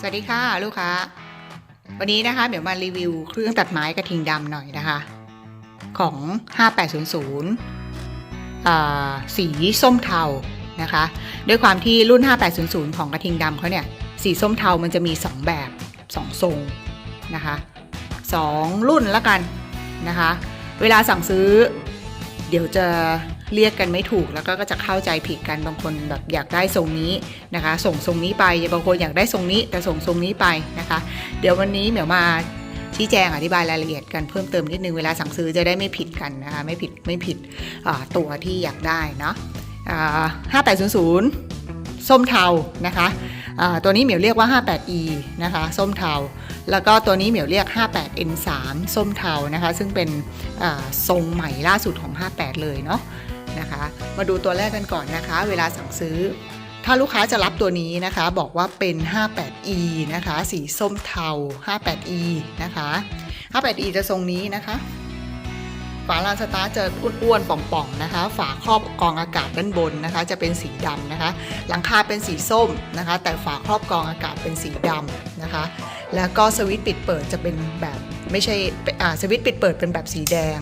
สวัสดีค่ะลูกค้า วันนี้นะคะเดี๋ยวมารีวิวเครื่องตัดไม้กระทิงดำหน่อยนะคะ ของ 5800สีส้มเทานะคะ ด้วยความที่รุ่น 5800 ของกระทิงดำเขาเนี่ย สีส้มเทามันจะมี 2 แบบ 2 ทรงนะคะ2รุ่นละกันนะคะ เวลาสั่งซื้อ เดี๋ยวจะ เรียกกันไม่ถูกแล้วก็จะเข้าใจผิดกันบางคนแบบอยากได้ทรงนี้นะคะ ส่งทรงนี้ไปบางคนอยากได้ทรงนี้ แต่ส่งทรงนี้ไปนะคะ เดี๋ยววันนี้เหมียวมาชี้แจงอธิบายรายละเอียดกันเพิ่มเติมนิดนึงเวลาสั่งซื้อจะได้ไม่ผิดกันนะคะไม่ผิดไม่ผิดตัวที่อยากได้เนาะห้าแปดศูนย์ศูนย์ส้มเทานะคะตัวนี้เหมียวเรียกว่า 58e นะคะส้มเทา แล้วก็ตัวนี้เหมียวเรียก 58n3 ส้มเทานะคะ ซึ่งเป็นทรงใหม่ล่าสุดของ 58 เลยเนาะ นะคะ มาดูตัวแรกกันก่อนนะคะ เวลาสั่งซื้อ ถ้าลูกค้าจะรับตัวนี้นะคะ บอกว่าเป็น 58e นะคะ สีส้มเทา 58e นะคะ 58e จะทรงนี้นะคะฝาลานสตาร์จะอ้วนๆป่องๆนะคะ ฝาครอบกรองอากาศด้านบนนะคะ จะเป็นสีดำนะคะ หลังคาเป็นสีส้มนะคะ แต่ฝาครอบกรองอากาศเป็นสีดำนะคะ แล้วก็สวิตช์ปิดเปิดจะเป็นแบบไม่ใช่สวิตช์ปิดเปิดเป็นแบบสีแดง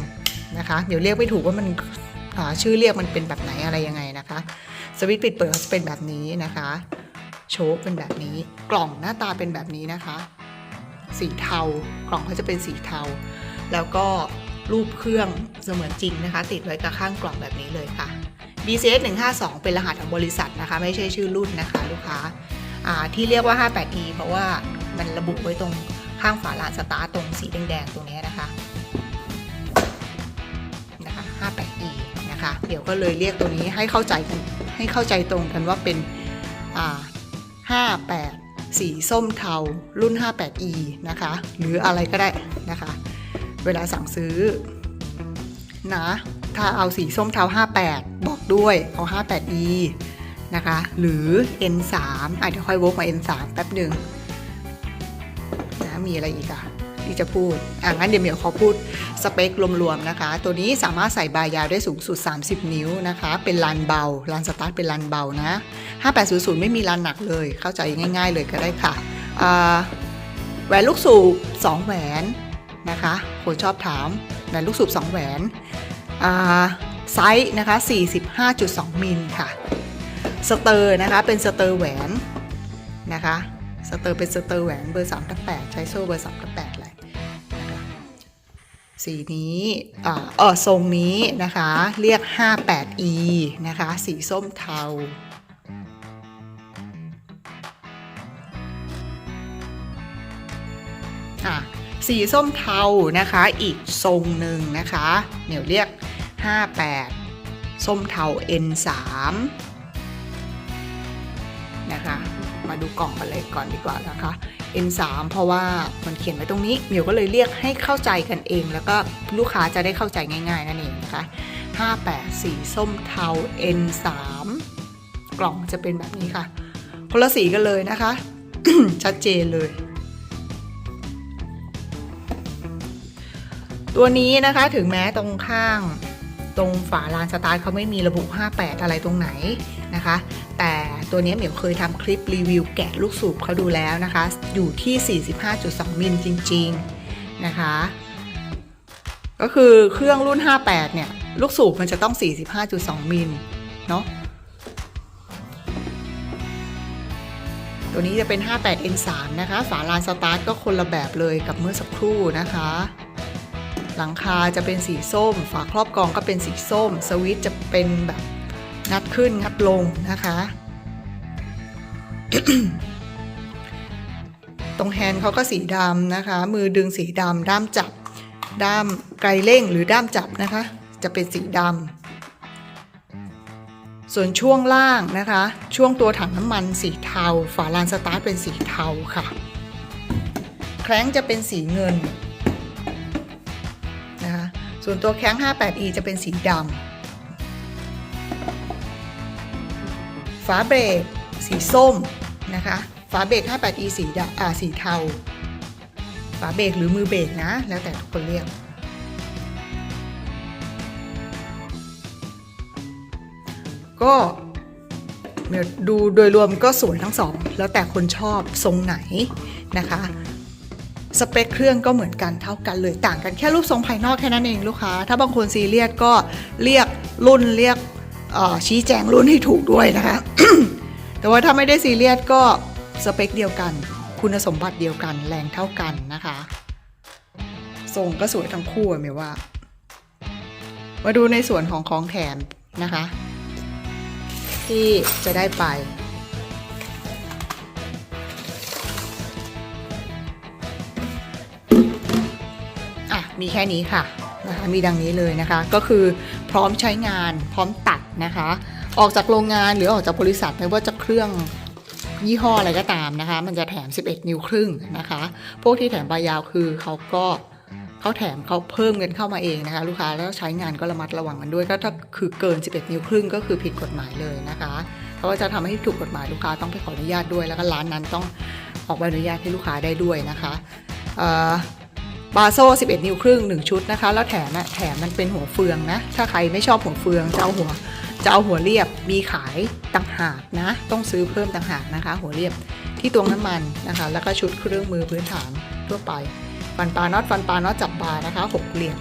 นะคะ เดี๋ยวเรียกไม่ถูกว่ามัน ชื่อเรียกมันเป็นแบบไหนอะไรยังไงนะคะ สวิตช์ปิดเปิดเขาจะเป็นแบบนี้นะคะ โชคเป็นแบบนี้ กล่องหน้าตาเป็นแบบนี้นะคะ สีเทากล่องเขาจะเป็นสีเทา แล้วก็รูปเครื่องเสมือนจริงนะคะ ติดไว้กับข้างกล่องแบบนี้เลยค่ะ BCS 152เป็นรหัสของบริษัทนะคะ ไม่ใช่ชื่อรุ่นนะคะ ลูกค้าาที่เรียกว่า 58E เพราะว่ามันระบุไว้ตรงข้างฝาลานสตาร์ตรงสีแดงๆตรงนี้นะคะนะคะ 58E นะคะ เดี๋ยวก็เลยเรียกตัวนี้ให้เข้าใจกันให้เข้าใจตรงกันว่าเป็น58 สีส้มเทารุ่น 58E นะคะ หรืออะไรก็ได้นะคะ เวลาสั่งซื้อนะถ้าเอาสีส้มเทา 58 บอกด้วยเอา 58E นะคะ หรือ N3 อะเดี๋ยวค่อยวกมา N3 แป๊บหนึ่งนะมีอะไรอีกอะ ที่จะพูดอะงั้นเดี๋ยวเมียวขอพูดสเปครวมๆนะคะ ตัวนี้สามารถใส่บายาวได้สูงสุด 30 นิ้วนะคะ เป็นลานเบาลานสตาร์ทเป็นลานเบานะ 5800 ไม่มีลานหนักเลย เข้าใจง่าย ๆ เลยก็ได้ค่ะแหวนลูกสูบ 2 แหวนนะคะ คนชอบถามแหวนลูกสูบ 2 แหวนไซส์นะคะ 45.2 มิลค่ะ สเตอร์นะคะ เป็นสเตอร์แหวนนะคะ สเตอร์เป็นสเตอร์แหวนเบอร์3ทับ8ใช้โซ่เบอร์3ทับ8 สีนี้อ่าเออทรงนี้นะคะ เรียก 58e นะคะ สีส้มเทาค่ะสีส้มเทานะคะ อีกทรงหนึ่งนะคะ เหนียวเรียก 58 ส้มเทา N3 นะคะ มาดูกล่องกันเลยก่อนดีกว่านะคะ N3 เพราะว่ามันเขียนไว้ตรงนี้เมียวก็เลยเรียกให้เข้าใจกันเอง แล้วก็ลูกค้าจะได้เข้าใจง่ายๆนั่นเองนะคะ58สีส้มเทา N3 กล่องจะเป็นแบบนี้ค่ะคนละสีกันเลยนะคะ ชัดเจนเลย ตัวนี้นะคะถึงแม้ตรงข้างตรงฝาลานสตาร์ทเขาไม่มีระบุ 58 อะไรตรงไหน นะคะ แต่ตัวนี้เหมียวเคยทำคลิปรีวิวแกะลูกสูบเขาดูแล้วนะคะ อยู่ที่ 45.2 มิลจริง ๆ นะคะ ก็คือเครื่องรุ่น 58 เนี่ย ลูกสูบมันจะต้อง 45.2 มิลเนาะตัวนี้จะเป็น 58N3 นะคะ ฝาลานสตาร์ทก็คนละแบบเลยกับเมื่อสักครู่นะคะ หลังคาจะเป็นสีส้ม ฝาครอบกรองก็เป็นสีส้ม สวิตจะเป็นแบบ งัดขึ้นงัดลงนะคะ ตรงแฮนด์เขาก็สีดำนะคะ มือดึงสีดำด้ามจับ ด้ามไกลเร่งหรือด้ามจับนะคะ จะเป็นสีดำส่วนช่วงล่างนะคะ ช่วงตัวถังน้ำมันสีเทา ฝาลานสตาร์ทเป็นสีเทาค่ะ แคร้งจะเป็นสีเงินนะคะ ส่วนตัวแข้ง 58e จะเป็นสีดำ ฝาเบรกสีส้มนะคะ ฝาเบรก 58e สีดอ่าสีเทา ฝาเบรกหรือมือเบรกนะ แล้วแต่ทุกคนเรียก ก็ดูโดยรวมก็สวยทั้งสอง แล้วแต่คนชอบทรงไหนนะคะ สเปคเครื่องก็เหมือนกันเท่ากันเลยต่างกันแค่รูปทรงภายนอกแค่นั้นเองลูกค้า ถ้าบางคนซีเรียสก็เรียกรุ่นเรียก ชี้แจงรุ่นให้ถูกด้วยนะคะ แต่ว่าถ้าไม่ได้ซีเรียสก็สเปคเดียวกัน คุณสมบัติเดียวกันแรงเท่ากันนะคะทรงก็สวยทั้งคู่อะเมยว่า มาดูในส่วนของของแถมนะคะ ที่จะได้ไป อะ มีแค่นี้ค่ะนะคะมีดังนี้เลยนะคะ ก็คือพร้อมใช้งานพร้อมตัด นะคะ ออกจากโรงงานหรือออกจากบริษัทไม่ว่าจะเครื่องยี่ห้ออะไรก็ตามนะคะ มันจะแถม 11 นิ้วครึ่งนะคะ พวกที่แถมปลายาวคือเขาก็เขาแถมเขาเพิ่มเงินเข้ามาเองนะคะ ลูกค้าแล้วใช้งานก็ระมัดระวังกันด้วยก็ถ้าคือเกิน 11 นิ้วครึ่งก็คือผิดกฎหมายเลยนะคะเขาก็จะทำให้ถูกกฎหมายลูกค้าต้องไปขออนุญาตด้วย แล้วก็ร้านนั้นต้องออกใบอนุญาตให้ลูกค้าได้ด้วยนะคะเอ่อ บาโซ่11 นิ้วครึ่ง 1 ชุดนะคะ แล้วแถมอะแถมมันเป็นหัวเฟืองนะ ถ้าใครไม่ชอบหัวเฟืองจะเอาหัวจะเอาหัวเรียบมีขายต่างหากนะ ต้องซื้อเพิ่มต่างหากนะคะ หัวเรียบที่ตวงน้ำมันนะคะ แล้วก็ชุดเครื่องมือพื้นฐานทั่วไป ฟันปลาน็อตฟันปลาน็อตจับปลานะคะหกเหลี่ยม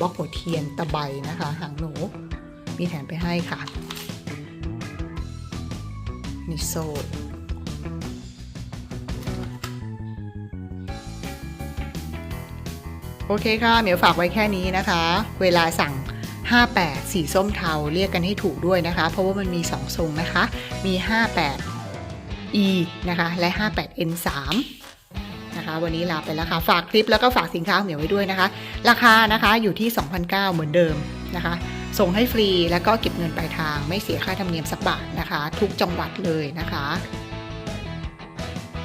บล็อกหัวเทียนตะไบนะคะหางหนูมีแถมไปให้ค่ะนิโซ โอเคค่ะเหมียวฝากไว้แค่นี้นะคะ เวลาสั่ง 58 สีส้มเทาเรียกกันให้ถูกด้วยนะคะ เพราะว่ามันมี 2 ทรงนะคะ มี 58 E นะคะ และ 58 N 3 นะคะ วันนี้ลาไปแล้วค่ะ ฝากคลิปแล้วก็ฝากสินค้าเหมียวไว้ด้วยนะคะ ราคานะคะอยู่ที่ 2,009เหมือนเดิมนะคะส่งให้ฟรีแล้วก็เก็บเงินปลายทางไม่เสียค่าธรรมเนียมสักบาทนะคะ ทุกจังหวัดเลยนะคะ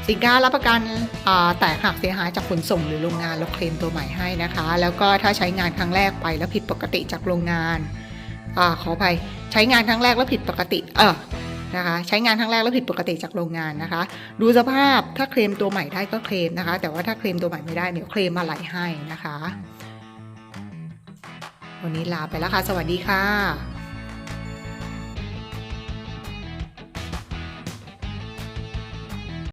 สินค้ารับประกันแต่หากเสียหายจากขนส่งหรือโรงงานเราเคลมตัวใหม่ให้นะคะ แล้วก็ถ้าใช้งานครั้งแรกไปแล้วผิดปกติจากโรงงานอาขออภัยใช้งานครั้งแรกแล้วผิดปกติ เออนะคะใช้งานครั้งแรกแล้วผิดปกติจากโรงงานนะคะ ดูสภาพถ้าเคลมตัวใหม่ได้ก็เคลมนะคะ แต่ว่าถ้าเคลมตัวใหม่ไม่ได้เดี๋ยวเคลมอะไรให้นะคะ วันนี้ลาไปแล้วค่ะ สวัสดีค่ะ